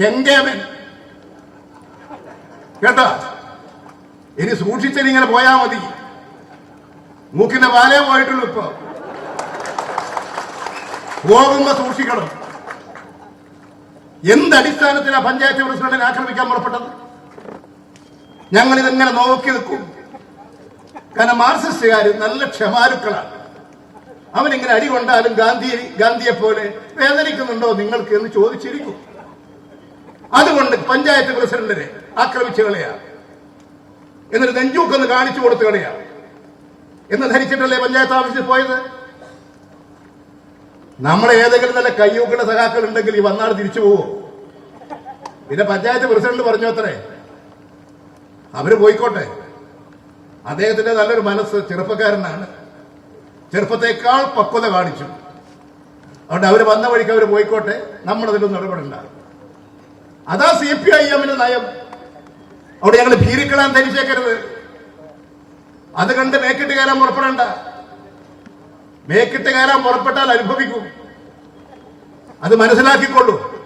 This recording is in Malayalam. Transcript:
കെങ്കേമൻ കേട്ടോ? ഇനി സൂക്ഷിച്ചിങ്ങനെ പോയാ മതി. മൂക്കിന്റെ വാലേ പോയിട്ടുള്ളൂ ഇപ്പൊ. പോകുമ്പോ സൂക്ഷിക്കണം. എന്ത് അടിസ്ഥാനത്തിലാണ് പഞ്ചായത്ത് പ്രസിഡന്റിനെ ആക്രമിക്കാൻ പുറപ്പെട്ടത്? ഞങ്ങൾ ഇതെങ്ങനെ നോക്കി നിൽക്കും? കാരണം മാർസിസ്റ്റുകാർ നല്ല ക്ഷമാലുക്കളാണ് ഇങ്ങനെ അടി കൊണ്ടാലും ഗാന്ധി ഗാന്ധിയെ പോലെ വേദനിക്കുന്നുണ്ടോ നിങ്ങൾക്ക് എന്ന് ചോദിച്ചിരിക്കും. അതുകൊണ്ട് പഞ്ചായത്ത് പ്രസിഡന്റിനെ ആക്രമിച്ചു കളയാ എന്നൊരു നെഞ്ചൂക്കൊന്ന് കാണിച്ചു കൊടുത്തു കളയാ എന്ന് ധരിച്ചിട്ടല്ലേ പഞ്ചായത്ത് ഓഫീസിൽ പോയത്? നമ്മളെ ഏതെങ്കിലും നല്ല കയ്യൂക്കുള്ള സഹാക്കൾ ഉണ്ടെങ്കിൽ ഈ വന്നാൾ തിരിച്ചു പോവോ? പിന്നെ പഞ്ചായത്ത് പ്രസിഡന്റ് പറഞ്ഞു അത്രേ? അവർ പോയിക്കോട്ടെ. അദ്ദേഹത്തിന്റെ നല്ലൊരു മനസ്സ് ചെറുപ്പക്കാരനാണ്. ചെറുപ്പത്തേക്കാൾ പക്വത കാണിച്ചു. അതുകൊണ്ട് അവർ വന്ന വഴിക്ക് അവർ പോയിക്കോട്ടെ. നമ്മളതിലൊന്നും ഇടപെടണ്ട. അതാ സി പി ഐ എമ്മിന്റെ നയം. അവിടെ ഞങ്ങൾ ഭീരുക്കളാൻ ധരിച്ചേക്കരുത്. അത് കണ്ട് മേക്കിട്ട് കയറാൻ പുറപ്പെടണ്ട. മേക്കിട്ട് കയറാൻ പുറപ്പെട്ടാൽ അനുഭവിക്കും. അത് മനസ്സിലാക്കിക്കൊള്ളൂ.